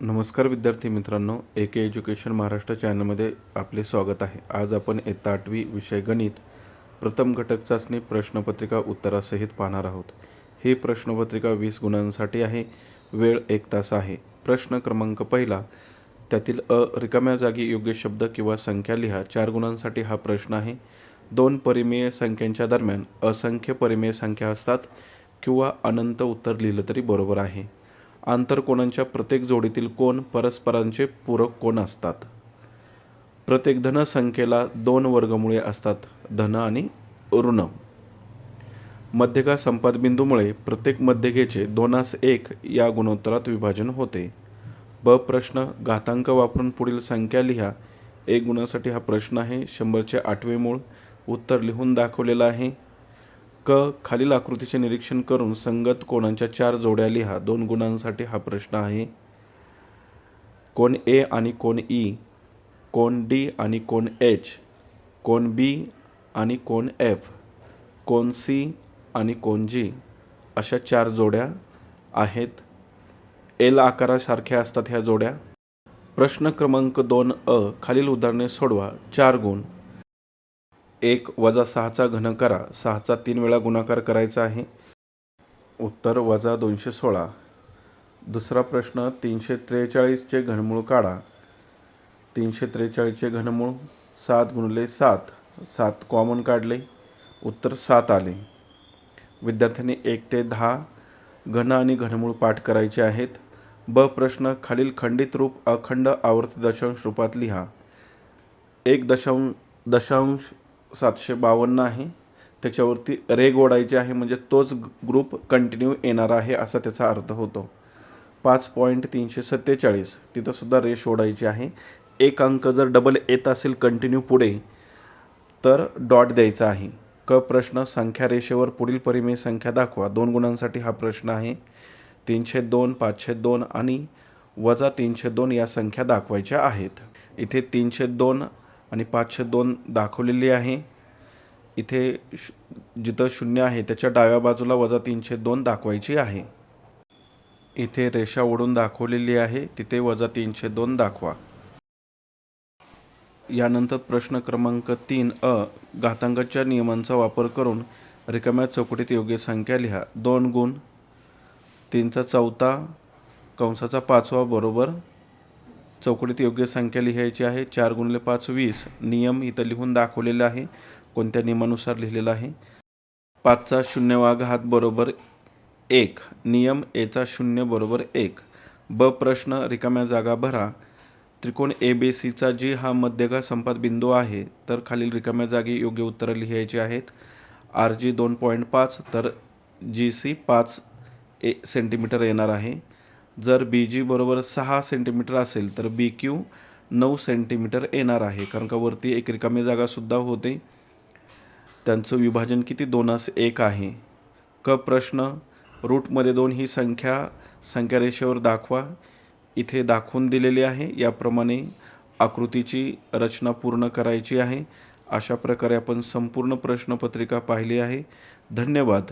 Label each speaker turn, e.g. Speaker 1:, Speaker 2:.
Speaker 1: नमस्कार विद्यार्थी मित्रांनो ए के एज्युकेशन महाराष्ट्र चॅनलमध्ये आपले स्वागत आहे. आज आपण इयत्ता आठवी विषय गणित प्रथम घटक चाचणी प्रश्नपत्रिका उत्तरासहित पाहणार आहोत. ही प्रश्नपत्रिका वीस गुणांसाठी आहे वेळ एक तास आहे. प्रश्न क्रमांक पहिला त्यातील अ रिकाम्या जागी योग्य शब्द किंवा संख्या लिहा. चार गुणांसाठी हा प्रश्न आहे. दोन परिमेय संख्यांच्या दरम्यान असंख्य परिमेय संख्या असतात किंवा अनंत उत्तर लिहिलं तरी बरोबर आहे. आंतरकोणांच्या प्रत्येक जोडीतील कोण परस्परांचे पूरक कोण असतात? प्रत्येक धन संख्येला दोन वर्गमुळे असतात धन आणि ऋण. मध्यका संपादबिंदूमुळे प्रत्येक मध्यकेचे दोनास एक या गुणोत्तरात विभाजन होते. ब प्रश्न घातांक वापरून पुढील संख्या लिहा. एक गुणासाठी हा प्रश्न आहे शंभरचे आठवे मूळ. उत्तर लिहून दाखवलेलं आहे. क खालील आकृतीचे निरीक्षण करून संगत कोणांच्या चार जोड्या लिहा. दोन गुणांसाठी हा प्रश्न आहे. कोण ए आणि कोण ई कोण डी आणि कोण एच कोण बी आणि कोण एफ कोण सी आणि कोण जी अशा चार जोड्या आहेत. एल आकारासारख्या असतात ह्या जोड्या. प्रश्न क्रमांक दोन अ खालील उदाहरणे सोडवा. चार गुण. एक वजा सहाचा घन करा. सहाचा तीन वेळा गुणाकार करायचा आहे. उत्तर वजा दोनशे सोळा. दुसरा प्रश्न तीनशे त्रेचाळीसचे घनमूळ काढा. तीनशे त्रेचाळीसचे घनमूळ सात गुणले सात. सात कॉमन काढले. उत्तर सात आले. विद्यार्थ्यांनी एक ते दहा घन आणि घनमूळ पाठ करायचे आहेत. ब प्रश्न खालील खंडित रूप अखंड आवर्त दशांश रूपात लिहा. एक दशांश दशांश सातशे बावन्न आहे. त्याच्यावरती रेग ओढायचे आहे म्हणजे तोच ग्रुप कंटिन्यू येणार आहे असा त्याचा अर्थ होतो. पाच पॉईंट तीनशे सत्तेचाळीस तिथंसुद्धा रेष ओढायची आहे. एक अंक जर डबल येत असेल कंटिन्यू पुढे तर डॉट द्यायचा आहे. क प्रश्न संख्या रेषेवर पुढील परिमेय संख्या दाखवा. दोन गुणांसाठी हा प्रश्न आहे. तीनशे दोन पाचशे दोन आणि वजा तीनशे दोन या संख्या दाखवायच्या आहेत. इथे तीनशे दोन आणि पाचशे दोन दाखवलेली आहे. इथे श जिथं शून्य आहे त्याच्या डाव्या बाजूला वजा तीनशे दोन दाखवायची आहे. इथे रेषा ओढून दाखवलेली आहे तिथे वजा तीनशे दोन दाखवा. यानंतर प्रश्न क्रमांक तीन अ घातांकाच्या नियमांचा वापर करून रिकाम्या चौकटीत योग्य संख्या लिहा. दोन गुण तीनचा चौथा कंसाचा पाचवा बरोबर चौकटीत योग्य संख्या लिहायची आहे. चार गुणले पाच वीस. नियम इथं लिहून दाखवलेला आहे. कोणत्या नियमानुसार लिहिलेला आहे? पाचचा शून्यवा हात बरोबर एक. नियम एचा शून्य बरोबर एक. ब प्रश्न रिकाम्या जागा भरा. त्रिकोण ए बी सीचा जी हा मध्यगा संपात बिंदू आहे तर खालील रिकाम्या जागी योग्य उत्तरं लिहायची आहेत. आर जी दोन पॉईंट पाच तर जी सी पाच ए सेंटीमीटर येणार आहे. जर बी जी बरोबर सहा सेंटीमीटर असेल तर बी क्यू नऊ सेंटीमीटर येणार आहे. कारण का वरती एक रिकामी जागासुद्धा होते. त्यांचं विभाजन किती? दोनास एक आहे. क प्रश्न रूटमध्ये दोन ही संख्या संख्या रेषेवर दाखवा. इथे दाखवून दिलेली आहे. याप्रमाणे आकृतीची रचना पूर्ण करायची आहे. अशा प्रकारे आपण संपूर्ण प्रश्नपत्रिका पाहिली आहे. धन्यवाद.